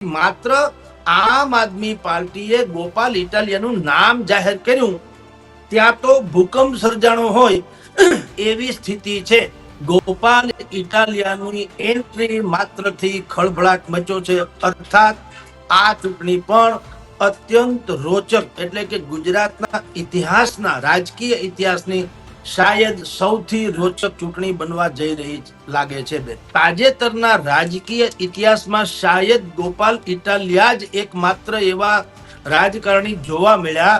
માત્ર આમ આદમી પાર્ટીએ ગોપાલ ઇટાલિયાનું નામ જાહેર કર્યું. ત્યાં તો ભૂકંપ સર્જાણો હોય એવી સ્થિતિ છે. ગોપાલ ઇટાલિયાની એન્ટ્રી માત્રથી ખળભળાટ મચ્યો છે. અર્થાત આ ચૂંટણી પણ અત્યંત રોચક એટલે કે ગુજરાતના ઇતિહાસના રાજકીય ઇતિહાસની શાયદ સૌથી રોચક ચૂંટણી બનવા જઈ રહી લાગે છે બેન. તાજેતરના રાજકીય ઇતિહાસમાં શાયદ ગોપાલ ઇટાલિયા જ એકમાત્ર એવા રાજકારણી જોવા મળ્યા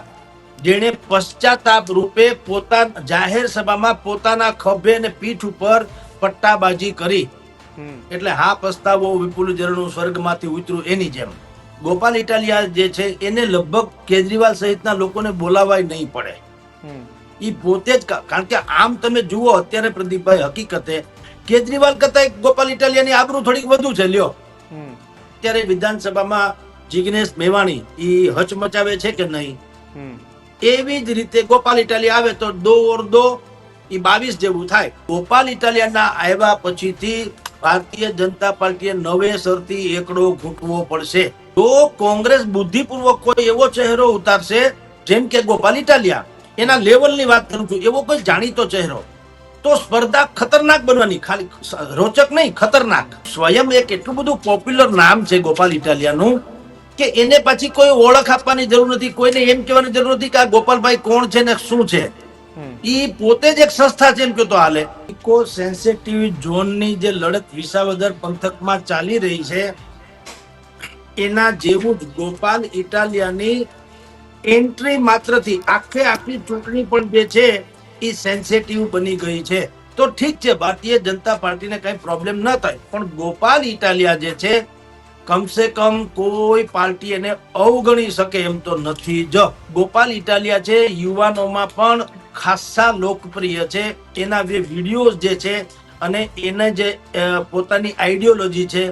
જેણે પશ્ચાતાપ રૂપે પોતાના જાહેર સભામાં પોતાના ખભે અને પીઠ ઉપર પટ્ટાબાજી કરી. એટલે હા પસ્તાવો વિપુલ જરણું સ્વર્ગમાંથી ઉતર્યું એની જેમ. ગોપાલ ઇટાલિયા જે છે એને લગભગ કેજરીવાલ સહિતના લોકોને બોલાવાય નહીં પડે. એ પોતે જ કારણ કે આમ તમે જુઓ અત્યારે પ્રદીપભાઈ હકીકતે કેજરીવાલ કરતા ગોપાલ ઇટાલિયાની આબરૂ થોડીક વધુ છે લ્યો. અત્યારે વિધાનસભામાં જિગ્નેશ મેવાણી એ હચમચાવે છે કે નહીં. એવી જ રીતે ગોપાલ ઇટાલિયા આવે તો દો ઓર દો એ બાવીસ જેવું થાય. ગોપાલ ઇટાલિયાના આવ્યા પછીથી ભારતીય જનતા પાર્ટીએ નવેસરથી એકડો ઘૂંટવો પડશે. તો કોંગ્રેસ બુદ્ધિપૂર્વક કોઈ એવો ચહેરો ઉતારશે જેમ કે ગોપાલ ઇટાલિયા. એના લેવલની વાત કરું છું એવો કોઈ જાણીતો ચહેરો. તો સ્પર્ધા ખતરનાક બનવાની ખાલી રોચક નહીં ખતરનાક. સ્વયં એક એટલું બધું પોપ્યુલર નામ છે ગોપાલ ઇટાલિયાનું કે એને પછી કોઈ ઓળખ આપવાની જરૂર નથી કોઈને એમ કહેવાની જરૂર નથી કે આ ગોપાલભાઈ કોણ છે ને શું છે. એ પોતે જ એક સંસ્થા છે એમ કે તો હાલે. ઇકો સેન્સિટિવ ઝોનની જે લડત વિસાવદર પંથકમાં ચાલી રહી છે એના જેવું જ ગોપાલ ઇટાલિયાની એન્ટ્રી માત્રથી આખે આખી ચૂંટણી પણ જે છે, એ સેન્સેટિવ બની ગઈ છે. તો ઠીક છે, ભારતીય જનતા પાર્ટીને કઈ પ્રોબ્લેમ ન થાય, પણ ગોપાલ ઇટાલિયા જે છે, કમસે કમ કોઈ પાર્ટી એને અવગણી શકે એમ તો નથી જ. ગોપાલ ઇટાલિયા છે, યુવાનોમાં પણ ખાસ્સા લોકપ્રિય છે. એના જે વિડીયોઝ જે છે, અને એને જે પોતાની આઈડિયોલોજી છે,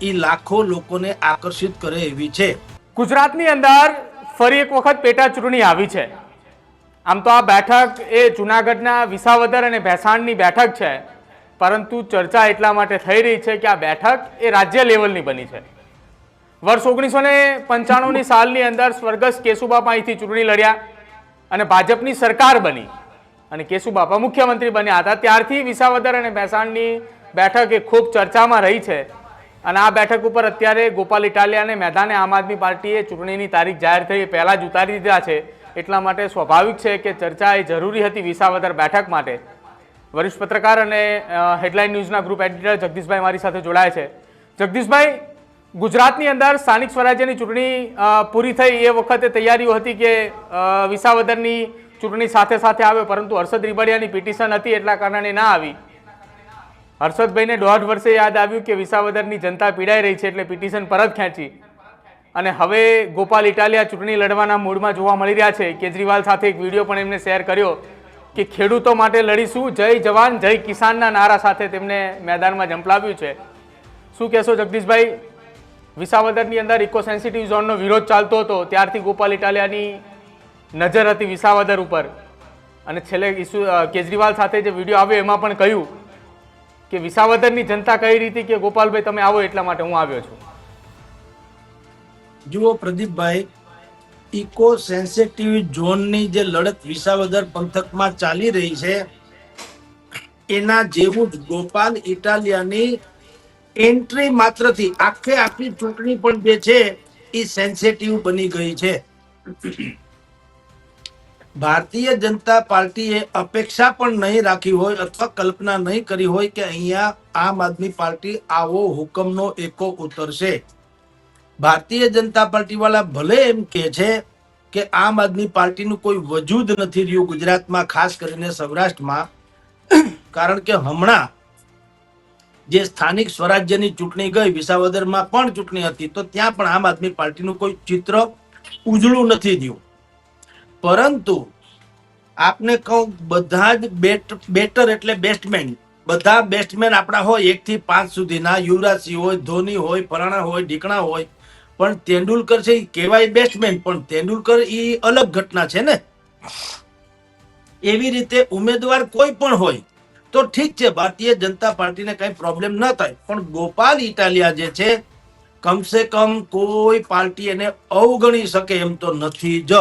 એ લાખો લોકોને આકર્ષિત કરે એવી છે. ગુજરાતની અંદર ફરી એક વખત પેટા ચૂંટણી આવી છે. આમ તો આ બેઠક એ જૂનાગઢના વિસાવદર અને ભેસાણની બેઠક છે. પરંતુ ચર્ચા એટલા માટે થઈ રહી છે કે આ બેઠક એ રાજ્ય લેવલની બની છે. વર્ષ ઓગણીસો ને પંચાણુંની સાલની અંદર સ્વર્ગસ્થ કેશુબાપા અહીંથી ચૂંટણી લડ્યા અને ભાજપની સરકાર બની. અને કેશુબાપા મુખ્યમંત્રી બન્યા હતા. ત્યારથી વિસાવદર અને ભેસાણની બેઠક એ ખૂબ ચર્ચામાં રહી છે. અને આ બેઠક ઉપર અત્યારે ગોપાલ ઇટાલિયા અને મેદાને આમ આદમી પાર્ટીએ ચૂંટણીની તારીખ જાહેર થઈ પહેલાં જ ઉતારી દીધા છે. એટલા માટે સ્વાભાવિક છે કે ચર્ચા એ જરૂરી હતી વિસાવદર બેઠક માટે. વરિષ્ઠ પત્રકાર અને હેડલાઇન ન્યૂઝના ગ્રુપ એડિટર જગદીશભાઈ મારી સાથે જોડાયા છે. જગદીશભાઈ, ગુજરાતની અંદર સ્થાનિક સ્વરાજ્યની ચૂંટણી પૂરી થઈ એ વખતે તૈયારીઓ હતી કે વિસાવદરની ચૂંટણી સાથે સાથે આવે, પરંતુ હર્ષદ રીબડિયાની પિટિશન હતી એટલા કારણે ના આવી. હર્ષદભાઈને દોઢ વર્ષે યાદ આવ્યું કે વિસાવદરની જનતા પીડાઈ રહી છે એટલે પિટિશન પરત ખેંચી. અને હવે ગોપાલ ઇટાલિયા ચૂંટણી લડવાના મૂડમાં જોવા મળી રહ્યા છે. કેજરીવાલ સાથે એક વીડિયો પણ એમને શેર કર્યો કે ખેડૂતો માટે લડીશું, જય જવાન, જય કિસાનના નારા સાથે તેમને મેદાનમાં ઝંપલાવ્યું છે. શું કહેશો જગદીશભાઈ? વિસાવદરની અંદર ઇકો સેન્સિટિવ ઝોનનો વિરોધ ચાલતો હતો. ત્યારથી ગોપાલ ઇટાલિયાની નજર હતી વિસાવદર ઉપર. અને છેલ્લે કેજરીવાલ સાથે જે વીડિયો આવ્યો એમાં પણ કહ્યું કે વિસાવદરની જનતા કહી રહી હતી કે ગોપાલભાઈ તમે આવો એટલા માટે હું આવ્યો છું. જુઓ પ્રદીપભાઈ, ઇકો સેન્સિટિવ ઝોનની જે લડત વિસાવદર પંથકમાં ચાલી રહી છે, એના જેવું જ ગોપાલ ઇટાલિયાની એન્ટ્રી માત્રથી આખે આખી ચૂંટણી પણ જે છે એ સેન્સિટિવ બની ગઈ છે. ભારતીય જનતા પાર્ટીએ અપેક્ષા પણ નહીં રાખી હોય અથવા કલ્પના નહીં કરી હોય કે અહીંયા આમ આદમી પાર્ટી આવો હુકમનો એકો ઉતરશે. ભારતીય જનતા પાર્ટી વાળા ભલે એમ કે છે કે આમ આદમી પાર્ટીનું કોઈ વજૂદ નથી રહ્યું ગુજરાતમાં, ખાસ કરીને સૌરાષ્ટ્રમાં. કારણ કે હમણાં જે સ્થાનિક સ્વરાજ્યની ચૂંટણી ગઈ, વિસાવદરમાં પણ ચૂંટણી હતી, તો ત્યાં પણ આમ આદમી પાર્ટીનું કોઈ ચિત્ર ઉજળું નથી થયું પરંતુ આપને કહું બધા જ બેટ, બેટર એટલે બેસ્ટમેન. બધા બેસ્ટમેન આપણા હોય એક થી પાંચ સુધીના. યુવરાજ સિંહ હોય, ધોની હોય ફરાણા હોય, ઢીકણા હોય. પણ તેંડુલકર છે એ કહેવાય બેસ્ટમેન, પણ તેંડુલકર એ અલગ ઘટના છે ને. એવી રીતે ઉમેદવાર કોઈ પણ હોય, તો ઠીક છે, ભારતીય જનતા પાર્ટીને કઈ પ્રોબ્લેમ ન થાય. પણ ગોપાલ ઇટાલિયા જે છે, કમસે કમ કોઈ પાર્ટી એને અવગણી શકે એમ તો નથી જ.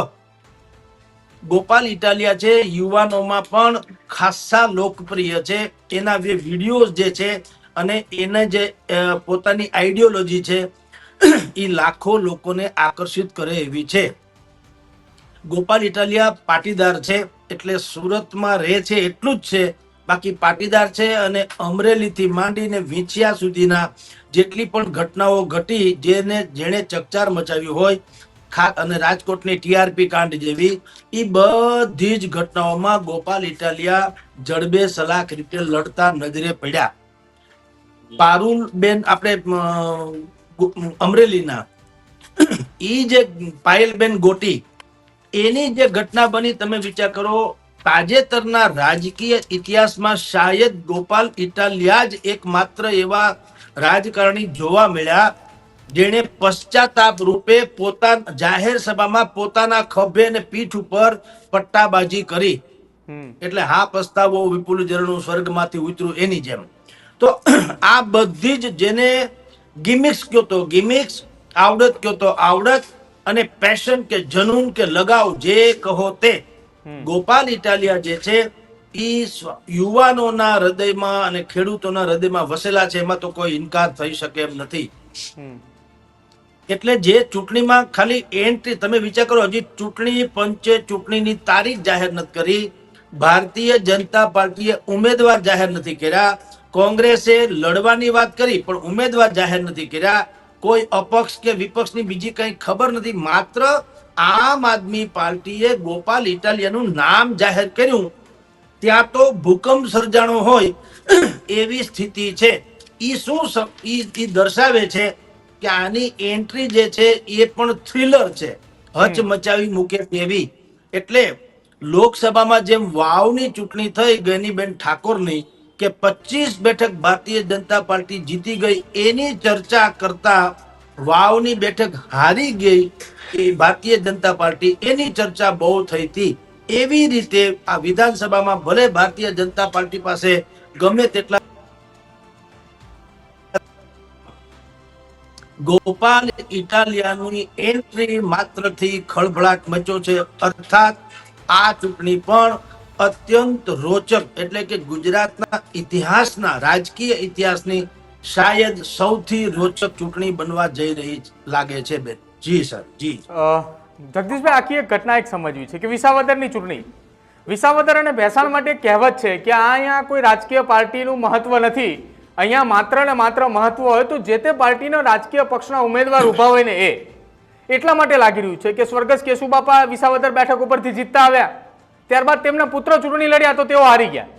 ગોપાલ ઇટાલિયા છે, યુવાનોમાં પણ ખાસ્સા લોકપ્રિય છે. એના જે વિડીયોઝ જે છે અને એને જે પોતાની આઈડિયોલોજી છે એ લાખો લોકોને આકર્ષિત કરે એવી છે. ગોપાલ ઇટાલિયા પાટીદાર છે, એટલે સુરતમાં રહે છે એટલું જ છે. બાકી પાટીદાર છે અને અમરેલીથી માંડીને વિંછિયા સુધીના જેટલી પણ ઘટનાઓ ઘટી, જેને, જેણે ચકચાર મચાવી હોય અને રાજકોટની ટીઆરપી કાંડ જેવી એ બધી જ ઘટનાઓમાં ગોપાલ ઇટાલિયા જડબે સલાખ રીતે લડતા નજરે પડ્યા. પારુલ બેન આપણે અમરેલીના. ઈ જે પાયલબેન ગોટી, એની જે ઘટના બની, તમે વિચાર કરો, તાજેતરના રાજકીય ઇતિહાસમાં શાયદ ગોપાલ ઇટાલિયા જ એકમાત્ર એવા રાજકારણી જોવા મળ્યા. જેણે પશ્ચાતાપ રૂપે પોતાના જાહેર સભામાં પોતાના ખભે અને પીઠ ઉપર પટ્ટાબાજી કરી. એટલે હા પસ્તાવો વિપુલ જરણું સ્વર્ગમાંથી ઉતર્યું એની જેમ. તો આ બધી જ જેને ગિમિક્સ કયો તો ગિમિક્સ આવડત કયો તો આવડત અને પેશન કે જનૂન કે લગાવ જે કહો તે. ગોપાલ ઇટાલિયા જે છે ઈ યુવાનોના હૃદયમાં અને ખેડૂતોના હૃદયમાં વસેલા છે એમાં તો કોઈ ઇનકાર થઈ શકે એમ નથી. એટલે જે ચૂંટણીમાં ખાલી એન્ટ્રી તમે વિચાર કરો, હજી ચૂંટણી પંચે ચૂંટણીની તારીખ જાહેર નથી કરી. ભારતીય જનતા પાર્ટીએ ઉમેદવાર જાહેર નથી કર્યા. કોંગ્રેસે લડવાની વાત કરી, પણ ઉમેદવાર જાહેર નથી કર્યા. કોઈ અપક્ષ કે વિપક્ષની બીજી કઈ ખબર નથી. માત્ર આમ આદમી પાર્ટીએ ગોપાલ ઇટાલિયાનું નામ જાહેર કર્યું. ત્યાં તો ભૂકંપ સર્જાણો હોય એવી સ્થિતિ છે. ઈ શું ઈ દર્શાવે છે કે આની એન્ટ્રી જે છે એ પણ થ્રિલર છે. હચ મચાવી મૂકે તેવી એટલે લોકસભામાં જેમ વાવની ચૂંટણી થઈ ગેનીબેન ઠાકોરની કે 25 બેઠક ભારતીય જનતા પાર્ટી જીતી ગઈ એની ચર્ચા કરતા વાવની બેઠક હારી ગઈ એ ભારતીય જનતા પાર્ટી એની ચર્ચા બહુ થઈ હતી. એવી રીતે આ વિધાનસભામાં ભલે ભારતીય જનતા પાર્ટી પાસે ગમે તેટલા ગોપાલ ઇટાલિયાની એન્ટ્રી માત્રથી ખળભળાટ મચ્યો છે. અર્થાત આ ચૂંટણી પણ અત્યંત રોચક એટલે કે ગુજરાતના ઇતિહાસના રાજકીય ઇતિહાસની શાયદ સૌથી રોચક ચૂંટણી બનવા જઈ રહી લાગે છે બેન. જી સર, જી. જગદીશભાઈ, આખી એક ઘટના એક સમજવી છે કે વિસાવદરની ચૂંટણી. વિસાવદર અને ભેસાણ માટે કહેવત છે કે આ અહીંયા કોઈ રાજકીય પાર્ટીનું મહત્વ નથી. અહીંયા માત્ર ને માત્ર મહત્વ હોય તો જે તે પાર્ટીના રાજકીય પક્ષના ઉમેદવાર ઊભા હોય ને એ. એટલા માટે લાગી રહ્યું છે કે સ્વર્ગસ્થ કેશુબાપા વિસાવદર બેઠક ઉપરથી જીતતા આવ્યા. ત્યારબાદ તેમના પુત્ર ચૂંટણી લડ્યા તો તેઓ હારી ગયા.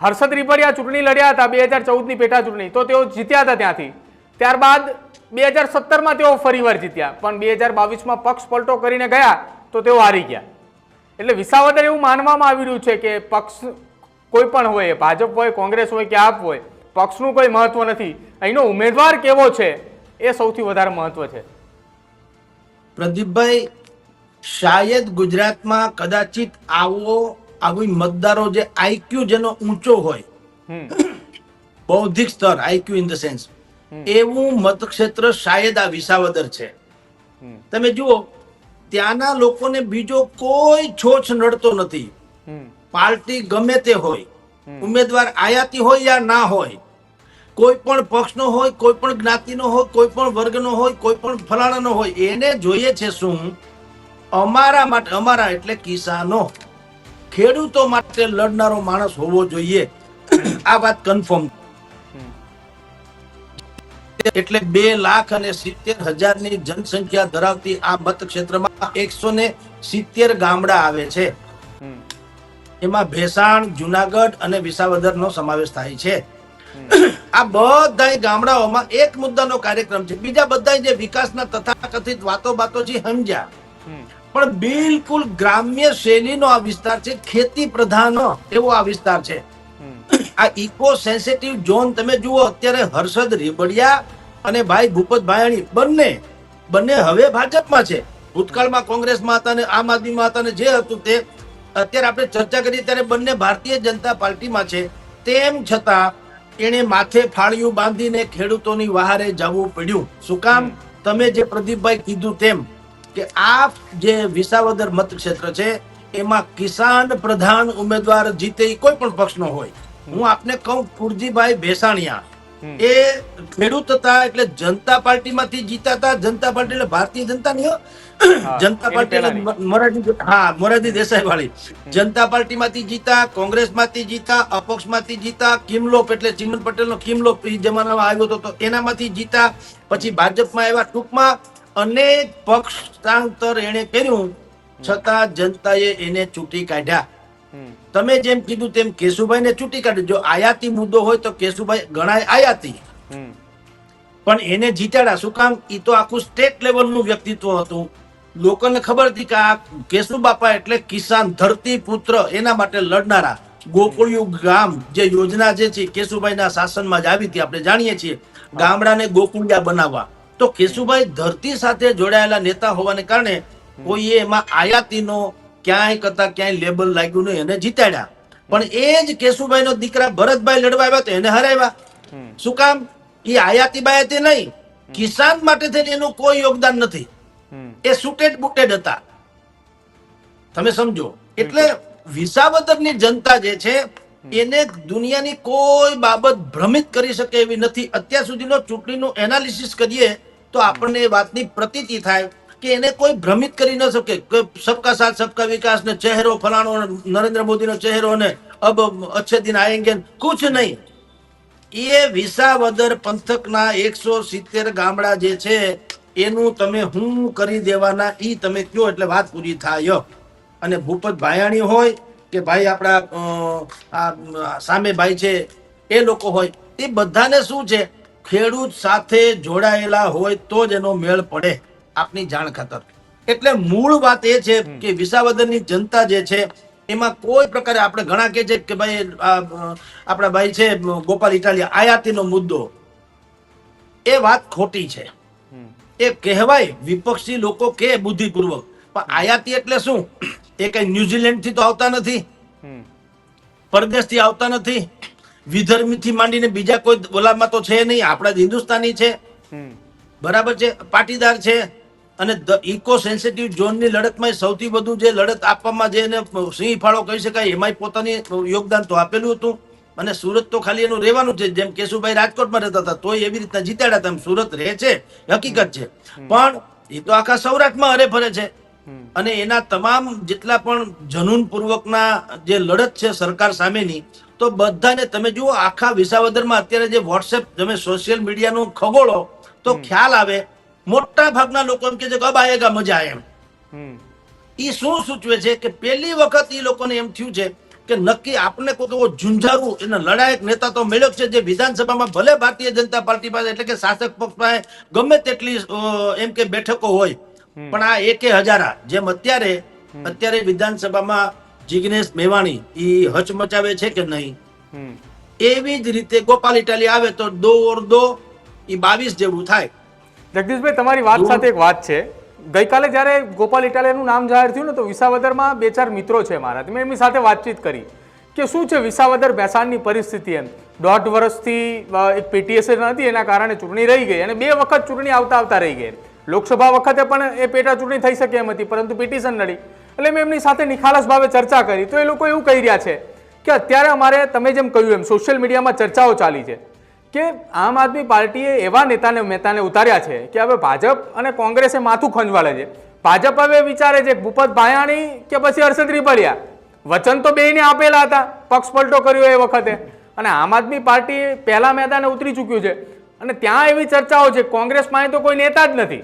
હર્ષદ રીપડિયા ચૂંટણી લડ્યા હતા બે હજાર ચૌદની પેટા ચૂંટણી તો તેઓ જીત્યા હતા ત્યાંથી. ત્યારબાદ બે હજાર સત્તરમાં તેઓ ફરીવાર જીત્યા, પણ બે હજાર બાવીસમાં પક્ષ પલટો કરીને ગયા તો તેઓ હારી ગયા. એટલે વિસાવદર એવું માનવામાં આવી રહ્યું છે કે પક્ષ કોઈ પણ હોય, ભાજપ હોય, કોંગ્રેસ હોય, કે આપ હોય પક્ષનું કોઈ મહત્વ નથી. અહીંનો ઉમેદવાર કેવો છે એ સૌથી વધારે મહત્વ છે. પ્રદીપભાઈ શાયદ ગુજરાતમાં કદાચિત આવો આવી મતદારો જે આઈક્યુ જેનો ઊંચો હોય બૌદ્ધિક સ્તર આઈક્યુ ઇન ધ સેન્સ એવું મતક્ષેત્ર શાયદ આ વિસાવદર છે. તમે જુઓ ત્યાંના લોકોને બીજો કોઈ છોછ નડતો નથી. પાર્ટી ગમે તે હોય ઉમેદવાર આયાતી હોય યા ના હોય કોઈ પણ પક્ષનો હોય કોઈ પણ જ્ઞાતિનો હોય કોઈ પણ વર્ગનો હોય કોઈ પણ ફલાણાનો હોય એને જોઈએ છે શું? અમારા માટે અમારા એટલે કિસાનો. ખેડૂતો માટે લડનારો માણસ હોવો જોઈએ. આ વાત કન્ફર્મ એટલે બે લાખ અને સિત્તેર હજારની જનસંખ્યા ધરાવતી આ મતક્ષેત્રમાં એકસો ને સિત્તેર ગામડા આવે છે. એમાં ભેસાણ જુનાગઢ અને વિસાવદરનો સમાવેશ થાય છે. આ બધા ગામડાઓમાં એક મુદ્દાનો કાર્યક્રમ છે. બીજા બધા જે વિકાસના તથાકથિત વાતો બાતો છે સમજ્યા પણ બિલકુલ ગ્રામ્ય શૈલીનો આ વિસ્તાર છે ખેતી પ્રધાન એવો આ વિસ્તાર છે. આ ઇકો સેન્સિટિવ ઝોન તમે જુઓ અત્યારે હર્ષદ રેબડિયા અને ભાઈ ભૂપત ભાયાણી બંને બંને હવે ભાજપમાં છે. ભૂતકાળમાં કોંગ્રેસમાં હતા ને આમ આદમીમાં હતા ને જે હતું તે અત્યારે આપણે ચર્ચા કરીએ ત્યારે બંને ભારતીય જનતા પાર્ટીમાં છે. તેમ છતાં એને માથે ફાળિયું બાંધીને ખેડૂતોની વહારે જવું પડ્યું. શું કામ? તમે જે પ્રદીપભાઈ કીધું તેમ કે આ જે વિસાવદર મતક્ષેત્ર છે એમાં કિસાન પ્રધાન ઉમેદવાર જીતે કોઈ પણ પક્ષનો હોય. હું આપને કહું કુરજીભાઈ ભેસાણિયા. એ ખેડૂત હતા એટલે જનતા પાર્ટીમાંથી જીતા હતા જનતા પાર્ટી એટલે ભારતીય જનતા નહીં જનતા પાર્ટી એટલે મોરારજી હા મોરારજી દેસાઈ વાળી જનતા પાર્ટીમાંથી જીતા કોંગ્રેસમાંથી જીતા અપક્ષમાંથી જીતા કિમલોપ એટલે ચિમન પટેલનો કિમલોપ એ જમાનામાં આવ્યો હતો તો એનામાંથી જીતા પછી ભાજપમાં આવ્યા ટૂંકમાં અનેક પક્ષાંતર એને કર્યું છતાં જનતાએ એને ચૂંટી કાઢ્યા. તમે જેમ કીધું તેમ કેશુભાઈને ચૂંટી કાઢે. જો આયાતી મુદ્દો હોય તો કેશુભાઈ ગણાય આયાતી. પણ એને જીતાડ્યા. શું કામ? એ તો આખું સ્ટેટ લેવલનું વ્યક્તિત્વ હતું. લોકોને ખબર હતી કે આ કેશુ બાપા એટલે કિસાન ધરતી પુત્ર એના માટે લડનારા. ગોકુળિયું ગામ જે યોજના જે છે કેશુભાઈના શાસનમાં જ આવી હતી. આપણે જાણીએ છીએ. ગામડાને ગોકુળિયા બનાવવા. તો કેશુભાઈ ધરતી સાથે જોડાયેલા નેતા હોવાને કારણે કોઈએ એમાં આયાતીનો ક્યાંય કરતા ક્યાંય લેબલ લાગ્યું નહીં એને જીતાડ્યા. પણ એ જ કેશુભાઈનો દીકરા ભરતભાઈ લડવા આવ્યા તો એને હરાવ્યા. શું કામ? એ આયાતી બાયાતી નહીં. કિસાન માટે થઈને એનું કોઈ યોગદાન નથી. એ સુટેડ બુટેડ હતા. તમે સમજો. એટલે વિસાવદરની જનતા જે છે એને દુનિયાની કોઈ બાબત ભ્રમિત કરી શકે એવી નથી. અત્યાર સુધીનો ચૂંટણીનું એનાલિસિસ કરીએ તો આપણને એ વાતની પ્રતીતિ થાય. કે એને કોઈ ભ્રમિત કરી ન શકે સબકા સાથ, સબકા વિકાસ ને ચહેરો ફલાણો નરેન્દ્ર મોદીનો ચહેરો ને અબ અચ્છે દિન આએંગે કુછ નહીં. એ વિસાવદર પંથકના એકસો સિત્તેર ગામડા જે છે, એનું તમે હું કરી દેવાના, ઈ તમે કયો એટલે વાત પૂરી થાય. અને ભૂપત ભાયાણી હોય કે ભાઈ આપણા સામે ભાઈ છે, એ લોકો હોય, એ બધાને શું છે? ખેડૂત સાથે જોડાયેલા હોય તો જ એનો મેળ પડે. આપની જાણ ખાતર. એટલે મૂળ વાત એ છે કે વિસાવદરની જનતા જે છે એમાં કોઈ પ્રકારે આપણે ઘણા કે છે કે ભાઈ આપણા ભાઈ છે ગોપાલ ઇટાલિયા આયાતીનો મુદ્દો. એ વાત ખોટી છે. એ કહેવાય વિપક્ષી લોકો કે બુદ્ધિપૂર્વક. પણ આયાતી એટલે શું? એ કઈ ન્યુઝીલેન્ડથી તો આવતા નથી. પરદેશથી આવતા નથી. વિધર્મી થી માંડીને બીજા કોઈ ઓલામાં તો છે નહીં. આપણા હિન્દુસ્તાની છે. બરાબર છે? પાટીદાર છે. અને ઇકો સેન્સિટિવ ઝોનની લડતમાં સૌથી વધુ જે લડત આપવામાં જે એને સિંહ ફાળો કહી શકાય એમાંય પોતાની યોગદાન તો આપેલું હતું. અને સુરત તો ખાલી એનું રહેવાનું છે જેમ કેશુભાઈ રાજકોટમાં રહેતા હતા તોય એવી રીતના જીતાડ્યા હતા એમ સુરત રહે છે હકીકત છે. પણ એ તો આખા સૌરાષ્ટ્રમાં અરે ફરે છે અને એના તમામ જેટલા પણ જનૂન પૂર્વકના જે લડત છે સરકાર સામેની તો બધાને તમે જુઓ આખા વિસાવદરમાં અત્યારે જે વોટ્સએપ તમે સોશિયલ મીડિયાનો ખગોળો તો ખ્યાલ આવે મોટા ભાગના લોકો એમ કે છે કબ આયેગા મજા એમ. એ શું સૂચવે છે કે પહેલી વખત એ લોકોને એમ થયું છે કે નક્કી આપને કોઈ એવો ઝુંઝારું એને લડાયક નેતા તો મળ્યો છે જે વિધાનસભામાં ભલે ભારતીય જનતા પાર્ટી પાસે એટલે કે શાસક પક્ષ પાસે ગમે તેટલી એમ કે બેઠકો હોય પણ આ એકે હજારા જેમ અત્યારે અત્યારે વિધાનસભામાં જિગ્નેશ મેવાણી એ હચમચાવે છે કે નહીં? એવી જ રીતે ગોપાલ ઇટાલી આવે તો દો ઓર દો એ બાવીસ જેવું થાય. જગદીશભાઈ તમારી વાત સાથે એક વાત છે. ગઈકાલે જ્યારે ગોપાલ ઇટાલિયાનું નામ જાહેર થયું ને તો વિસાવદરમાં બે ચાર મિત્રો છે મારા. મેં એમની સાથે વાતચીત કરી કે શું છે વિસાવદર બેસાણની પરિસ્થિતિ એમ? દોઢ વર્ષથી એક પેટીએસએ નથી એના કારણે ચૂંટણી રહી ગઈ અને બે વખત ચૂંટણી આવતા આવતા રહી ગઈ. લોકસભા વખતે પણ એ પેટા ચૂંટણી થઈ શકે એમ હતી પરંતુ પિટિશન લડી એટલે મેં એમની સાથે નિખાલસ ભાવે ચર્ચા કરી. તો એ લોકો એવું કહી રહ્યા છે કે અત્યારે અમારે તમે જેમ કહ્યું એમ સોશિયલ મીડિયામાં ચર્ચાઓ ચાલી છે. કે આમ આદમી પાર્ટીએ એવા નેતાને, મહેતાને ઉતાર્યા છે કે હવે ભાજપ અને કોંગ્રેસે માથું ખંજવાળે છે. ભાજપ હવે વિચારે છે, ભૂપત ભાયાણી કે પછી હર્ષદ રીપલિયા? વચન તો બેયને આપેલા હતા પક્ષ પલટો કર્યો એ વખતે. અને આમ આદમી પાર્ટી પહેલા મેદાને ઉતરી ચૂક્યું છે. અને ત્યાં એવી ચર્ચાઓ છે, કોંગ્રેસ પાસે તો કોઈ નેતા જ નથી.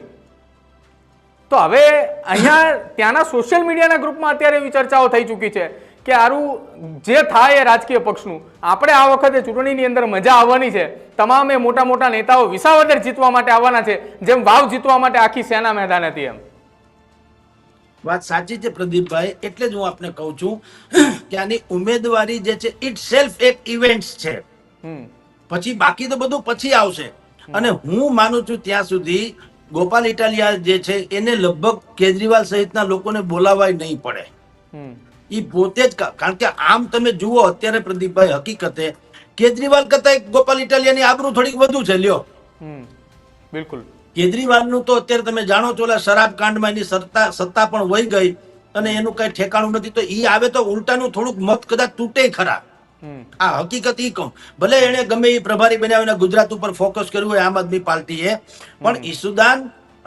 તો હવે અહીંયા ત્યાંના સોશિયલ મીડિયાના ગ્રુપમાં અત્યારે એવી ચર્ચાઓ થઈ ચૂકી છે. કે આરું જે થાય એ રાજકીય પક્ષનું. આપણે આ વખતે ચૂંટણીની અંદર મજા આવવાની છે. તમામે મોટા મોટા નેતાઓ વિસાવદર જીતવા માટે આવવાના છે. જેમ વાવ જીતવા માટે આખી સેના મેદાન હતી એમ. વાત સાચી છે પ્રદીપભાઈ. એટલે જ હું આપને કહું છું કે આની ઉમેદવારી જે છે ઇટ સેલ્ફ એક ઇવેન્ટ છે. પછી બાકી તો બધું પછી આવશે. અને હું માનું છું ત્યાં સુધી ગોપાલ ઇટાલિયા જે છે એને લગભગ કેજરીવાલ સહિતના લોકોને બોલાવાય નહીં પડે. એ પોતે જ કારણ કે આમ તમે જુઓ અત્યારે પ્રદીપભાઈ હકીકતે કેજરીવાલ કરતા ગોપાલ ઇટાલિયાની આબરૂ થોડીક વધુ છે લ્યો. બિલકુલ. કેજરીવાલનું તો અત્યારે તમે જાણો છો ઓલા શરાબ કાંડમાં એની સત્તા સત્તા પણ વહી ગઈ અને એનું કઈ ઠેકાણું નથી. તો ઈ આવે તો ઉલટાનું થોડુંક મત કદાચ તૂટે ખરા. આ હકીકત ઈ કહું. ભલે એને ગમે એ પ્રભારી બનાવીને ગુજરાત ઉપર ફોકસ કર્યું હોય આમ આદમી પાર્ટીએ પણ ઈસુદાન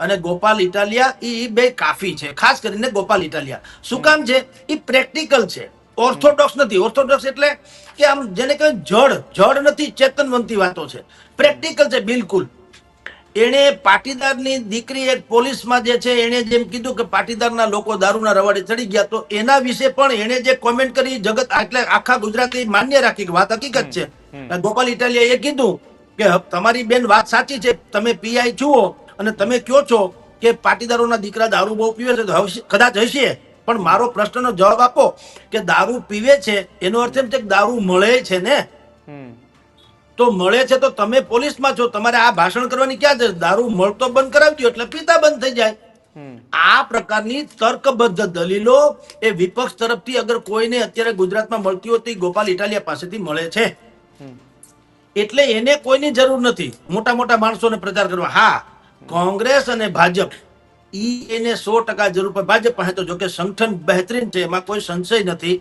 અને ગોપાલ ઇટાલિયા એ બે કાફી છે ખાસ કરીને ગોપાલ ઇટાલિયા. શું કામ છે? એ પ્રેક્ટિકલ છે. ઓર્થોડોક્સ નથી. ઓર્થોડોક્સ એટલે કે આમ જેને કહેવાય જડ. જડ નથી ચેતનવંતી વાતો છે. પ્રેક્ટિકલ છે બિલકુલ. એણે પાટીદારની દીકરી એક પોલીસમાં જે છે એણે જેમ કીધું કે પાટીદારના લોકો દારૂના રવાડે ચડી ગયા તો એના વિશે પણ એણે જે કોમેન્ટ કરી જગત એટલે આખા ગુજરાતી માન્ય રાખી કે વાત હકીકત છે. ગોપાલ ઇટાલિયા એ કીધું કે તમારી બેન વાત સાચી છે. તમે પીઆઈ જુઓ. અને તમે કયો છો કે પાટીદારોના દીકરા દારૂ બહુ પીવે છે તો કદાચ હશે. પણ મારો પ્રશ્નનો જવાબ આપો કે દારૂ પીવે છે એનો અર્થ એમ છે કે દારૂ મળે છે ને? તો મળે છે તો તમે પોલીસમાં છો તમારે આ ભાષણ કરવાની ક્યાં છે દારૂ મળતો બંધ કરાવી દો એટલે પીતા બંધ થઈ જાય. આ પ્રકારની તર્કબદ્ધ દલીલો એ વિપક્ષ તરફથી અગર કોઈને અત્યારે ગુજરાતમાં મળતી હોય તો ગોપાલ ઇટાલિયા પાસેથી મળે છે. એટલે એને કોઈની જરૂર નથી. મોટા મોટા માણસોને પ્રચાર કરવા. હા કોંગ્રેસ અને ભાજપ ઈ એને સો ટકા જરૂર પડે. ભાજપ પાસે તો જોકે સંગઠન બહેતરીન છે એમાં કોઈ સંશય નથી.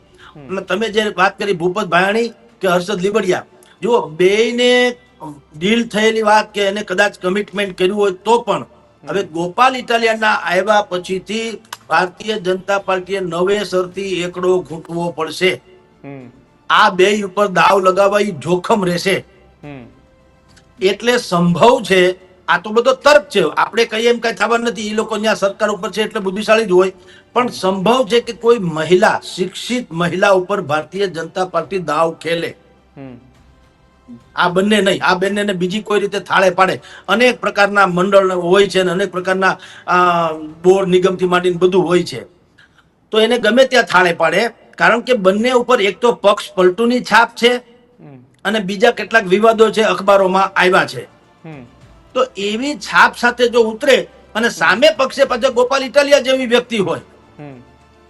તમે જે વાત કરી ભૂપત ભાયાણી કે હર્ષદ લીબડિયા જુઓ બેયને ડીલ થયેલી વાત કે એને કદાચ કમિટમેન્ટ કર્યું હોય તો પણ હવે ગોપાલ ઇટાલિયાના આવ્યા પછીથી ભારતીય જનતા પાર્ટીએ નવેસરથી એકડો ઘૂંટવો પડશે. આ બે ઉપર દાવ લગાવવા ઈ જોખમ રહેશે. એટલે સંભવ છે આ તો બધો તર્ક છે. આપણે કહીએ એમ કઈ ખબર નથી. એ લોકો ત્યાં સરકાર ઉપર છે એટલે બુદ્ધિશાળી જ હોય. પણ સંભવ છે કે કોઈ મહિલા શિક્ષિત મહિલા ઉપર ભારતીય જનતા પાર્ટી દાવ ખેલે. આ બંને નહીં. આ બંનેને બીજી કોઈ રીતે થાળે પાડે. અનેક પ્રકારના મંડળ હોય છે અને અનેક પ્રકારના બોર્ડ નિગમથી માંડીને બધું હોય છે. તો એને ગમે ત્યાં થાળે પાડે. કારણ કે બંને ઉપર એક તો પક્ષ પલટુની છાપ છે અને બીજા કેટલાક વિવાદો છે અખબારોમાં આવ્યા છે. તો એવી છાપ સાથે જો ઉતરે અને સામે પક્ષે પાછા ગોપાલ ઇટાલિયા જેવી વ્યક્તિ હોય.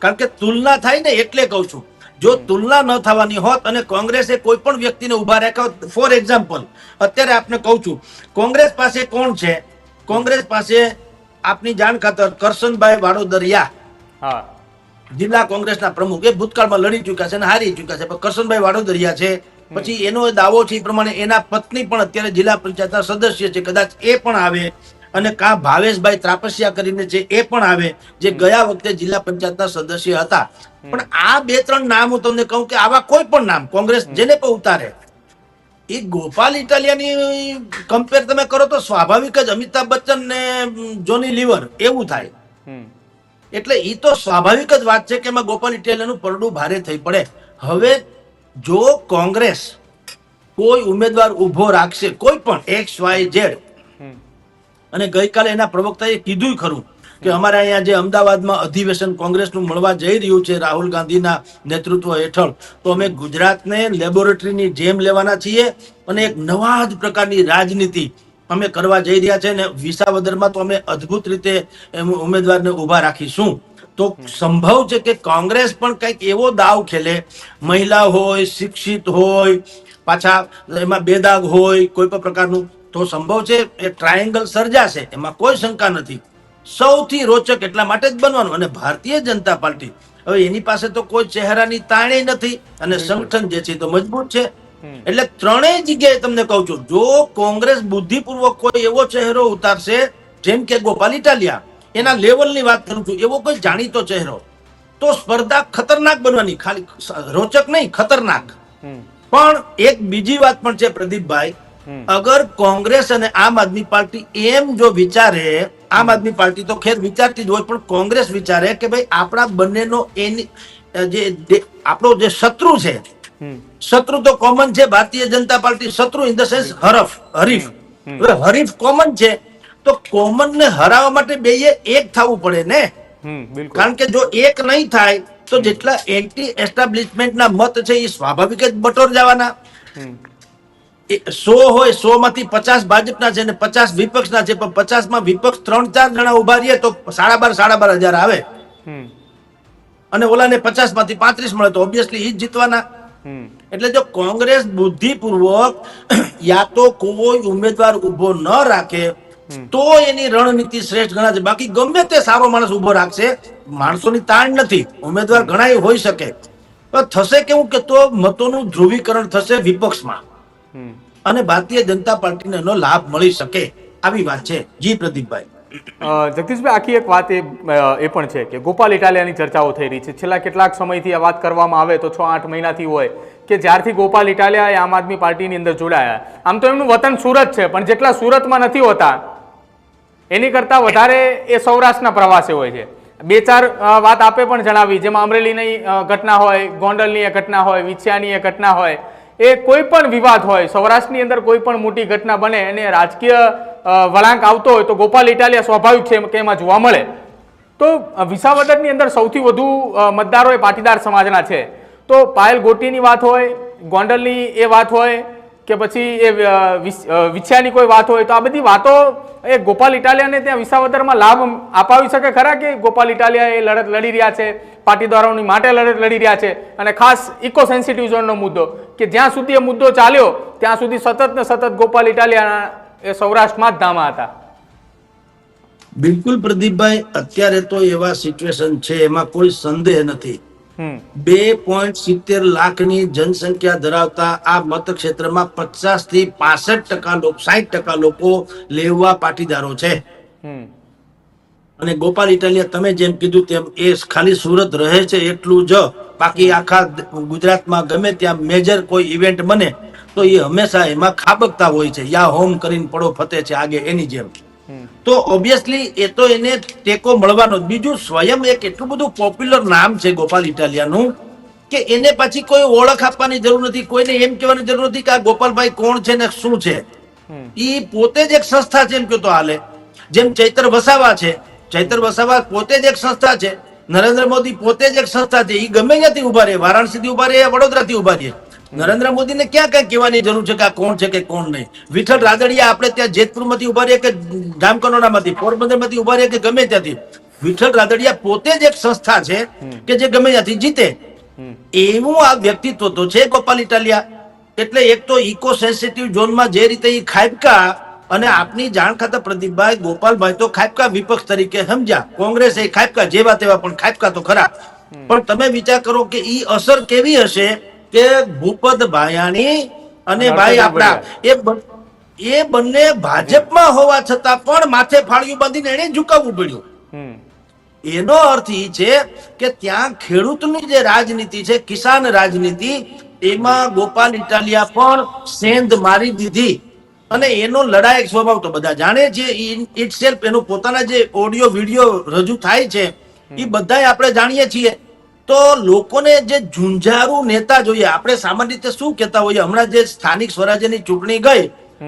કારણ કે તુલના થાય ને એટલે કહું છું. જો તુલના ન થવાની હોત અને કોંગ્રેસે કોઈ પણ વ્યક્તિને ઊભા રાખ્યા ફોર એક્ઝામ્પલ અત્યારે આપને કહું છું કોંગ્રેસ પાસે કોણ છે? કોંગ્રેસ પાસે આપની જાણ ખાતર કરશનભાઈ વાડોદરિયા. જિલ્લા કોંગ્રેસના પ્રમુખ. એ ભૂતકાળમાં લડી ચૂક્યા છે અને હારી ચૂક્યા છે. પણ કરશનભાઈ વાડોદરિયા છે. પછી એનો દાવો છે એ પ્રમાણે એના પત્ની પણ અત્યારે જિલ્લા પંચાયતના સદસ્ય છે. કદાચ એ પણ આવે અને કા ભાવેશભાઈ ત્રાપસિયા કરીને છે એ પણ આવે જે ગયા વખતે જિલ્લા પંચાયતના સદસ્ય હતા. પણ આ બે ત્રણ નામ હું તમને કહું કે આવા કોઈ પણ નામ કોંગ્રેસ જેને પણ ઉતારે એ ગોપાલ ઇટાલિયાની કમ્પેર તમે કરો તો સ્વાભાવિક જ અમિતાભ બચ્ચન ને જોની લીવર એવું થાય. એટલે એ તો સ્વાભાવિક જ વાત છે કે એમાં ગોપાલ ઇટાલિયાનું પરડું ભારે થઈ પડે. હવે જો કોંગ્રેસ કોઈ ઉમેદવાર ઊભો રાખશે કોઈ પણ એક્સ વાય ઝેડ અને ગઈકાલે એના પ્રવક્તાએ કીધું ખરું કે અમારે અહીંયા જે અમદાવાદમાં અધિવેશન કોંગ્રેસનું મળવા જઈ રહ્યું છે રાહુલ ગાંધીના નેતૃત્વ હેઠળ તો અમે ગુજરાતને લેબોરેટરીની જેમ લેવાના છીએ અને એક નવા જ પ્રકારની રાજનીતિ અમે કરવા જઈ રહ્યા છે અને વિસાવદરમાં તો અમે અદ્ભુત રીતે એમ ઉમેદવારને ઊભા રાખીશું. તો સંભવ છે કે કોંગ્રેસ પણ કંઈક એવો દાવ ખેલે. મહિલા હોય શિક્ષિત હોય પાછા એમાં બેદાગ હોય કોઈ પણ પ્રકારનું. તો સંભવ છે એ ટ્રાયેંગલ સર્જાશે. એમાં કોઈ શંકા નથી. સૌથી રોચક એટલા માટે જ બનવાનું. અને ભારતીય જનતા પાર્ટી હવે એની પાસે તો કોઈ ચહેરાની તાણે નથી અને સંગઠન જે છે તો મજબૂત છે. એટલે ત્રણેય જગ્યાએ તમને કહું છું જો કોંગ્રેસ બુદ્ધિપૂર્વક કોઈ એવો ચહેરો ઉતારશે જેમ કે ગોપાલ ઇટાલિયા એના લેવલની વાત કરું છું એવો કોઈ જાણીતો ચહેરો. તો સ્પર્ધા ખતરનાક બનવાની ખાલી રોચક નહીં ખતરનાક. પણ એક બીજી વાત પણ છે પ્રદીપભાઈ અગર કોંગ્રેસ અને આમ આદમી પાર્ટી એમ જો વિચારે આમ આદમી પાર્ટી તો ખેર વિચારતી જ હોય પણ કોંગ્રેસ વિચારે કે ભાઈ આપણા બંનેનો એની જે આપણો જે શત્રુ છે શત્રુ તો કોમન છે ભારતીય જનતા પાર્ટી શત્રુ ઇન ધ સેન્સ હરફ હરીફ. હવે હરીફ કોમન છે તો કોમન ને હરાવવા માટે બેયે એક થવું પડે ને? કારણ કે જો એક નહીં થાય તો જેટલા એન્ટી એસ્ટાબ્લિશમેન્ટના મત છે એ સ્વાભાવિક જ બટોર જવાના. સો હોય સો માંથી પચાસ ભાજપના છે ને પચાસ વિપક્ષના છે પણ પચાસમાં વિપક્ષ ત્રણ ચાર જણા ઊભા રહીએ તો સાડા બાર સાડા બાર હજાર આવે. હમ. અને ઓલાને પચાસમાંથી પાંત્રીસ મળે તો ઓબ્વિયસલી ઈ જ જીતવાના. એટલે જો કોંગ્રેસ બુદ્ધિપૂર્વક યા તો કોઈ ઉમેદવાર ઊભો ન રાખે તો એની રણનીતિ શ્રેષ્ઠ ગણાશે બાકી ગમે તે સારો માણસ ઊભો રાખશે, માણસોની તાણ નથી. ઉમેદવાર ઘણા હોઈ શકે. થશે કેવું કે તો મતોનું ધ્રુવીકરણ થશે વિપક્ષમાં. અને ભારતીય જનતા પાર્ટીને એનો લાભ મળી શકે આવી વાત છે. જી પ્રદીપભાઈ. જગદીશભાઈ, આખી એક વાત એ એ પણ છે કે ગોપાલ ઇટાલિયાની ચર્ચાઓ થઈ રહી છે. છેલ્લા કેટલાક સમયથી આ વાત કરવામાં આવે તો છ આઠ મહિનાથી હોય કે જ્યારથી ગોપાલ ઇટાલિયા એ આમ આદમી પાર્ટીની અંદર જોડાયા. આમ તો એમનું વતન સુરત છે, પણ જેટલા સુરતમાં નથી હોતા એની કરતાં વધારે એ સૌરાષ્ટ્રના પ્રવાસે હોય છે. બે ચાર વાત આપે પણ જણાવી, જેમાં અમરેલીની ઘટના હોય, ગોંડલની એ ઘટના હોય, વિછિયાની એ ઘટના હોય, એ કોઈ પણ વિવાદ હોય, સૌરાષ્ટ્રની અંદર કોઈ પણ મોટી ઘટના બને અને રાજકીય વળાંક આવતો હોય તો ગોપાલ ઇટાલિયા સ્વાભાવિક છે કે એમાં જોવા મળે. તો વિસાવદરની અંદર સૌથી વધુ મતદારો એ પાટીદાર સમાજના છે. તો પાયલ ગોટીની વાત હોય, ગોંડલની એ વાત હોય કે પછી એ વિછ્યાની કોઈ વાત હોય તો આ બધી વાતો એ ગોપાલ ઇટાલિયાને ત્યાં વિસાવદરમાં લાભ અપાવી શકે ખરા કે ગોપાલ ઇટાલિયા એ લડત લડી રહ્યા છે, પાટીદારોની માટે લડત લડી રહ્યા છે? અને ખાસ ઇકો સેન્સિટિવ ઝોનનો મુદ્દો કે જ્યાં સુધી એ મુદ્દો ચાલ્યો, ત્યાં સુધી સતત ને સતત ગોપાલ ઇટાલિયાના એ સૌરાષ્ટ્રમાં જ ધામા હતા. બિલકુલ પ્રદીપભાઈ, અત્યારે તો એવા સિચ્યુએશન છે, એમાં કોઈ સંદેહ નથી. બે પોઈન્ટ સિત્તેર લાખની જનસંખ્યા ધરાવતા આ મતક્ષેત્રમાં પચાસથી પાસઠ ટકા લોકો સાહીઠ ટકા લોકો લેવા પાટીદારો છે. અને ગોપાલ ઇટાલિયા તમે જેમ કીધું તેમ એ ખાલી સુરત રહે છે એટલું જ. બાકી આખા ગુજરાતમાં ગમે ત્યાં મેજર કોઈ ઇવેન્ટ બને તો એ હંમેશા એમાં ખાબકતા હોય છે. યા હોમ કરીને પડો ફતે છે આગે એની જેમ. તો ઓબ્વિયસલી એ તો એને ટેકો મળવાનો. બીજું સ્વયં એક એટલું બધું પોપ્યુલર નામ છે ગોપાલ ઇટાલિયાનું કે એને પછી કોઈ ઓળખ આપવાની જરૂર નથી કોઈને એમ કહેવાની જરૂર નથી કે આ ગોપાલભાઈ કોણ છે ને શું છે. એ પોતે જ એક સંસ્થા છે એમ કહેતો હાલે. જેમ ચૈતર વસાવા છે ચૈતર વસાવા પોતે જ એક સંસ્થા છે નરેન્દ્ર મોદી પોતે જ એક સંસ્થા છે. એ ગમે ત્યાંથી ઊભા રહે વારાણસીથી ઊભા રહે વડોદરાથી ઊભા રહે. નરેન્દ્ર મોદીને ક્યાં કઈ કહેવાની જરૂર છે કે આ કોણ છે કે કોણ નહીં? વિઠ્ઠલ રાદડિયા આપણે ત્યાં જેતપુરમાંથી ઊભા રહીએ કે જામકંડોળામાંથી પોરબંદરમાંથી ઊભા રહીએ કે ગમે ત્યાંથી? વિઠ્ઠલ રાદડિયા પોતે જ એક સંસ્થા છે કે જે ગમે ત્યાંથી જીતે. એવું આ વ્યક્તિત્વ તો છે ગોપાલ ઇટાલિયા. એટલે એક તો ઇકો સેન્સિટિવ ઝોનમાં જે રીતે એ ખાબકા અને આપની જાણ ખાતા પ્રદીપભાઈ, ગોપાલભાઈ તો ખાબકા વિપક્ષ તરીકે સમજ્યા. કોંગ્રેસ એ ખાબકા જેવા તેવા, પણ ખાબકા તો ખરા. પણ તમે વિચાર કરો કે ઈ અસર કેવી હશે? કે ભૂપત ભાયાણી અને ભાઈ આપણા. એ એ બંને ભાજપમાં હોવા છતાં પણ માથે ફાળિયું બાંધીને એને ઝુકાવવું પડ્યું. એનો અર્થ એ છે કે ત્યાં ખેડૂતની જે રાજનીતિ છે કિસાન રાજનીતિ એમાં ગોપાલ ઇટાલિયા પણ સેંધ મારી દીધી. અને એનો લડાયક સ્વભાવ તો બધા જાણે છે ઇટ સેલ્ફ એનો પોતાના જે ઓડિયો વીડિયો રજૂ થાય છે એ બધાય આપણે જાણીએ છીએ. તો લોકોને જે ઝુંઝારું નેતા જોઈએ આપણે સામાન્ય રીતે શું કહેતા હોઈએ? હમણાં જે સ્થાનિક સ્વરાજ્યની ચૂંટણી ગઈ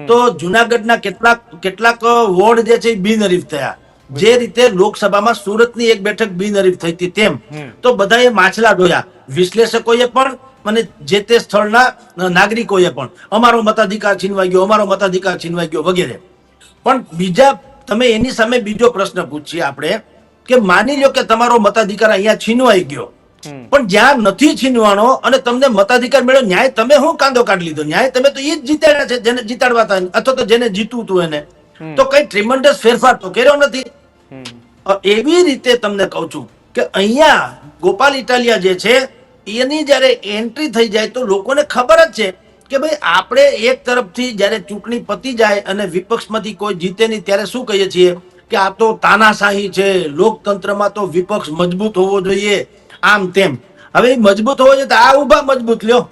તો જુનાગઢના કેટલાક કેટલાક વોર્ડ જે છે એ બિનહરીફ થયા. જે રીતે લોકસભામાં સુરતની એક બેઠક બિનહરીફ થઈ હતી તેમ. તો બધાએ માછલા જોયા વિશ્લેષકોએ પણ અને જે તે સ્થળના નાગરિકોએ પણ. અમારો મતાધિકાર છીનવાઈ ગયો અમારો મતાધિકાર છીનવાઈ ગયો વગેરે. પણ બીજા તમે એની સામે બીજો પ્રશ્ન પૂછીએ આપણે કે માની લો કે તમારો મતાધિકાર અહીંયા છીનવાઈ ગયો. પણ જ્યાં નથી છીનવાનો અને તમને મતાધિકાર મળ્યો ન્યાય તમે શું કાંદો કાઢી લીધો? ન્યાય તમે તો એ જ જીતાડ્યા છે જેને જીતાડવા હતા અથવા તો જેને જીતવું હતું એને. તો કઈ ટ્રીમન્ડસ ફેરફાર તો કર્યો નથી. એવી રીતે તમને કહું છું કે અહીંયા ગોપાલ ઇટાલિયા જે છે એની જ્યારે એન્ટ્રી થઈ જાય તો લોકોને ખબર જ છે કે ભાઈ આપણે એક તરફથી જ્યારે ચૂંટણી પતી જાય અને વિપક્ષમાંથી કોઈ જીતે નહીં ત્યારે શું કહીએ છીએ કે આ તો તાનાશાહી છે. લોકતંત્રમાં તો વિપક્ષ મજબૂત હોવો જોઈએ. આમ તેમ. હવે મજબૂત હોવો જોઈએ તો આ ઊભા મજબૂત લ્યો.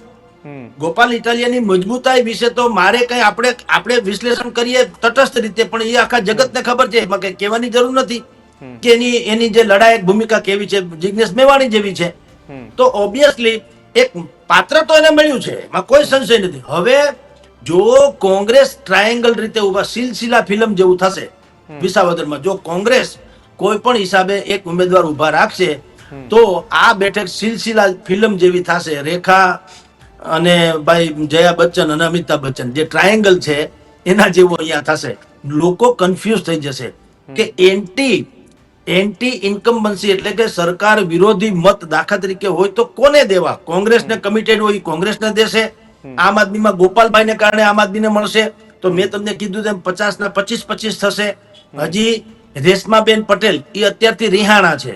ગોપાલ ઇટાલિયાની મજબૂતાઈ વિશે તો મારે કઈ આપણે આપણે વિશ્લેષણ કરીએ તટસ્થ રીતે પણ એ આખા જગતને ખબર છે. એમાં કઈ કહેવાની જરૂર નથી કે એની એની જે લડાયક ભૂમિકા કેવી છે જિજ્ઞેશ મેવાણી જેવી છે. તો ઓબ્વિયસલી એક પાત્ર તો એને મળ્યું છે. એમાં કોઈ સંશય નથી. હવે જો કોંગ્રેસ ટ્રાયેંગલ રીતે ઊભા સિલસિલા ફિલ્મ જેવું થશે વિસાવદરમાં જો કોંગ્રેસ કોઈ પણ હિસાબે એક ઉમેદવાર ઊભા રાખશે તો આ બેઠક સિલસિલા ફિલ્મ જેવી થશે. રેખા અને ભાઈ જયા બચ્ચન અને અમિતાભ બચ્ચન. જે ટ્રાયેંગલ છે એના જેવું અહીંયા થશે. લોકો કન્ફ્યુઝ થઈ જશે કે એન્ટી એન્ટી ઇન્કમ્બન્સી એટલે કે સરકાર વિરોધી મત દાખલા તરીકે હોય તો કોને દેવા? કોંગ્રેસને કમિટેડ હોય કોંગ્રેસને દેશે. આમ આદમીમાં ગોપાલભાઈને કારણે આમ આદમીને મળશે. તો મેં તમને કીધું તેમ પચાસ ના પચીસ પચીસ થશે. હજી રેશમાબેન પટેલ એ અત્યારથી રિહાણા છે.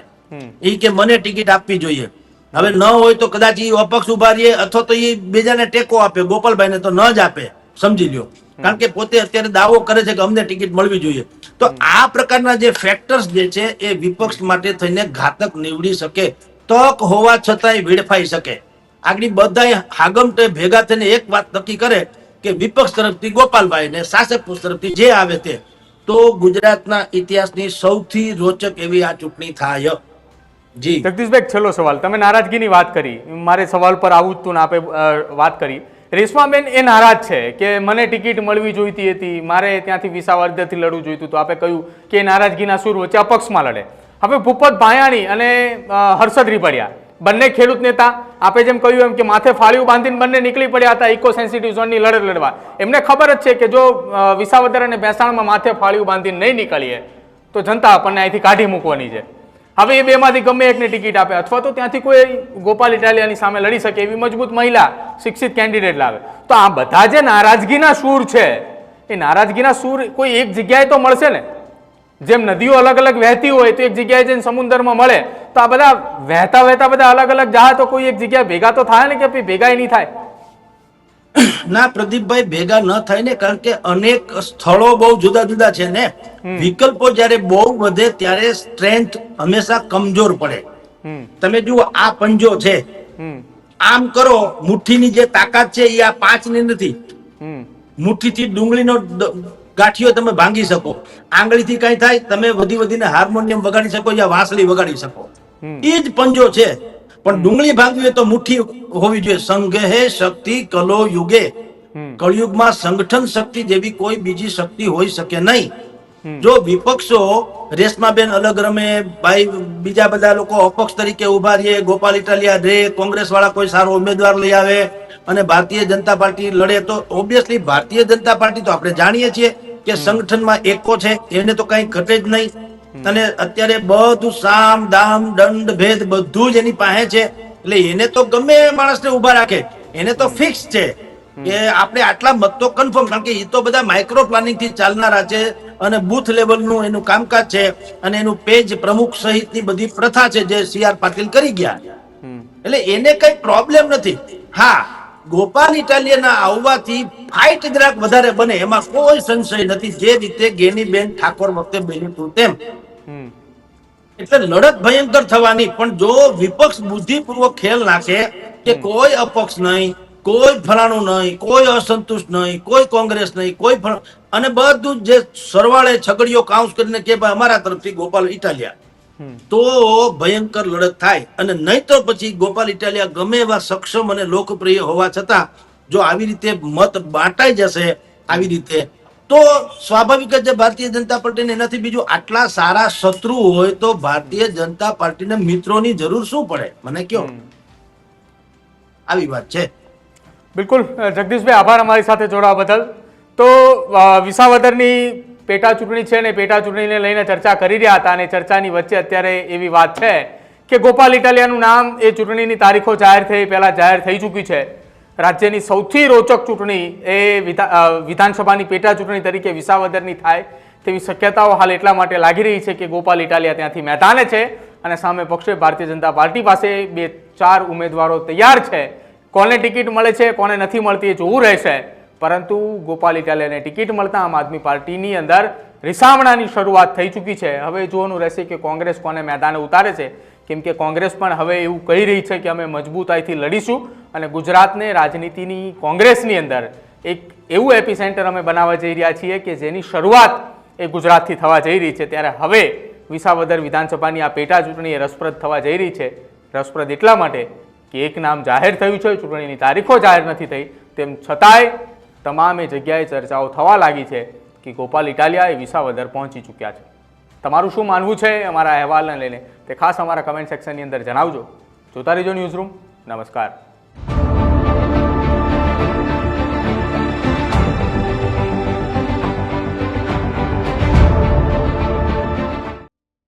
એ કે મને ટિકિટ આપવી જોઈએ. હવે ન હોય તો કદાચ એ અપક્ષ ઊભા રહીએ અથવા તો એ બીજાને ટેકો આપે ગોપાલભાઈને તો ન જ આપે. સમજી લ્યો. કારણ કે પોતે અત્યારે દાવો કરે છે કે અમને ટિકિટ મળવી જોઈએ. તો આ પ્રકારના જે ફેક્ટર્સ જે છે એ વિપક્ષ માટે થઈને ઘાતક નીવડી શકે. તક હોવા છતાંય વેડફાઈ શકે. આગળ બધા હાગમટે ભેગા થઈને એક વાત નક્કી કરે કે વિપક્ષ તરફથી ગોપાલભાઈ ને શાસક પક્ષ તરફથી જે આવે તે. તો ગુજરાતના ઇતિહાસની સૌથી રોચક એવી આ ચૂંટણી થાય. જી. જગદીશભાઈ છેલ્લો સવાલ. તમે નારાજગીની વાત કરી. મારે સવાલ પર આવું જ તું આપે વાત કરી. રેશમાબેન એ નારાજ છે કે મને ટિકિટ મળવી જોઈતી હતી, મારે ત્યાંથી વિસાવદરથી લડવું જોઈતું હતું. આપે કહ્યું કે નારાજગીના સૂર વચ્ચે અપક્ષમાં લડે. હવે ભૂપત ભાયાણી અને હર્ષદ રીપડિયા બંને ખેડૂત નેતા, આપે જેમ કહ્યું એમ કે માથે ફાળિયું બાંધીને બંને નીકળી પડ્યા હતા ઇકો સેન્સિટિવ ઝોનની લડત લડવા. એમને ખબર જ છે કે જો વિસાવદર અને ભેસાણમાં માથે ફાળિયું બાંધીને નહીં નીકળીએ, તો જનતા આપણને અહીંથી કાઢી મૂકવાની છે. હવે એ બેમાંથી ગમે એકને ટિકિટ આપે. અથવા તો ત્યાંથી કોઈ ગોપાલ ઇટાલિયાની સામે લડી શકે એવી મજબૂત મહિલા, શિક્ષિત કેન્ડિડેટ લાવે. તો આ બધા જે નારાજગીના સૂર છે, એ નારાજગીના સૂર કોઈ એક જગ્યાએ તો મળશે ને? જેમ નદીઓ અલગ અલગ વહેતી હોય તો એક જગ્યાએ જઈને સમુદ્રમાં મળે. તો આ બધા વહેતા વહેતા બધા અલગ અલગ તો કોઈ એક જગ્યાએ ભેગા તો થાય ને કે ભેગા નહીં થાય? ના પ્રદીપભાઈ ભેગા ન થાય ને કારણ કે અનેક સ્થળો બહુ જુદા જુદા છે ને. વિકલ્પો જ્યારે બહુ વધે ત્યારે સ્ટ્રેન્થ હંમેશા કમજોર પડે. તમે જુઓ આ પંજો છે. આમ કરો મુઠ્ઠીની જે તાકાત છે એ આ પાંચની નથી. મુઠ્ઠીથી ડુંગળીનો ગાંઠિયો તમે ભાંગી શકો. આંગળીથી કઈ થાય તમે વધી વધીને હાર્મોનિયમ વગાડી શકો યા વાંસળી વગાડી શકો. એ જ પંજો છે. પણ ડુંગળી ભાંગવી તો મુઠ્ઠી હોવી જોઈએ. સંઘે શક્તિ કલો યુગે. કળયુગમાં સંગઠન શક્તિ જેવી કોઈ બીજી શક્તિ હોઈ શકે નહીં. જો વિપક્ષો રેશમાબેન અલગ રમે ભાઈ બીજા બધા લોકો અપક્ષ તરીકે ઊભા રહીએ ગોપાલ ઇટાલિયા રે કોંગ્રેસ વાળા કોઈ સારો ઉમેદવાર લઈ આવે અને ભારતીય જનતા પાર્ટી લડે તો ઓબ્વિયસલી ભારતીય જનતા પાર્ટી તો આપણે જાણીએ છીએ કે સંગઠનમાં એકો છે. એને તો કઈ ઘટે જ નહીં. અને અત્યારે બધું સામ દામ દંડ ભેદ બધું જ એની પાસે છે. એટલે એને તો ગમે માણસને ઊભા રાખે. એને તો ફિક્સ છે. કે આપણે આટલા મત તો કન્ફર્મ કારણ કે એ તો બધા માઇક્રો પ્લાનિંગથી ચાલનારા છે અને બુથ લેવલનું એનું કામકાજ છે અને એનું પેજ પ્રમુખ સહિતની બધી પ્રથા છે જે સી આર પાટીલ કરી ગયા. એટલે એને કઈ પ્રોબ્લેમ નથી. હા ગોપાલ ઇટાલિયાના આવવાથી ફાઇટ જરાક વધારે બને એમાં કોઈ સંશય નથી. જે રીતે ગેનીબેન ઠાકોર વખતે બન્યું હતું તેમ. એટલે લડત ભયંકર થવાની. પણ જો વિપક્ષ બુદ્ધિપૂર્વક ખેલ નાખે કે કોઈ અપક્ષ નહીં કોઈ ફલાણું નહીં કોઈ અસંતુષ્ટ નહીં કોઈ કોંગ્રેસ નહીં કોઈ અને બધું જે સરવાળે છગડીઓ કાઉન્સ કરીને કે ભાઈ અમારા તરફથી ગોપાલ ઇટાલિયા. તો ભયંકર લડત થાય. અને નહીં તો પછી ગોપાલ ઇટાલિયા ગમે એવા સક્ષમ અને લોકપ્રિય હોવા છતાં જો આવી રીતે મત બાંટાઈ જશે આવી રીતે તો સ્વાભાવિક જ ભારતીય જનતા પાર્ટીને એનાથી બીજું આટલા સારા શત્રુ હોય તો ભારતીય જનતા પાર્ટીને મિત્રોની જરૂર શું પડે? મને કયો. આવી વાત છે. બિલકુલ. જગદીશભાઈ આભાર અમારી સાથે જોડાવા બદલ. તો વિસાવદરની પેટા ચૂંટણી છે ને પેટા ચૂંટણીને લઈને ચર્ચા કરી રહ્યા હતા અને ચર્ચાની વચ્ચે અત્યારે એવી વાત છે કે ગોપાલ ઇટાલિયાનું નામ એ ચૂંટણીની તારીખો જાહેર થઈ પહેલાં જાહેર થઈ ચૂકી છે. રાજ્યની સૌથી રોચક ચૂંટણી એ વિધા- વિધાનસભાની પેટા ચૂંટણી તરીકે વિસાવદરની થાય તેવી શક્યતાઓ હાલ એટલા માટે લાગી રહી છે કે ગોપાલ ઇટાલિયા ત્યાંથી મેદાને છે અને સામે પક્ષે ભારતીય જનતા પાર્ટી પાસે બે, ચાર ઉમેદવારો તૈયાર છે. કોને ટિકિટ મળે છે, કોને નથી મળતી એ જોવું રહેશે. પરંતુ ગોપાલ ઇટાલિયાને ટિકિટ મળતા આમ આદમી પાર્ટીની અંદર રિસામણાની શરૂઆત થઈ ચૂકી છે. હવે જોવાનું રહેશે કે કોંગ્રેસ કોને મેદાને ઉતારે છે. કેમ કે કોંગ્રેસ પણ હવે એવું કહી રહી છે કે અમે મજબૂતાઈથી લડીશું અને ગુજરાતને રાજનીતિની કોંગ્રેસની અંદર એક એવું એપિસેન્ટર અમે બનાવવા જઈ રહ્યા છીએ કે જેની શરૂઆત એ ગુજરાતથી થવા જઈ રહી છે. ત્યારે હવે વિસાવદર વિધાનસભાની આ પેટા ચૂંટણી એ રસપ્રદ થવા જઈ રહી છે. રસપ્રદ એટલા માટે કે એક નામ જાહેર થયું છે, ચૂંટણીની તારીખો જાહેર નથી થઈ. તેમ છતાંય તમામે જગ્યાએ ચર્ચાઓ થવા લાગી છે કે ગોપાલ ઇટાલિયા એ વિસાવદર પહોંચી ચૂક્યા છે. તમારું શું માનવું છે અમારા અહેવાલને લઈને તે ખાસ અમારા કમેન્ટ સેક્શનની અંદર જણાવજો. જોતા રહેજો ન્યૂઝરૂમ નમસ્કાર.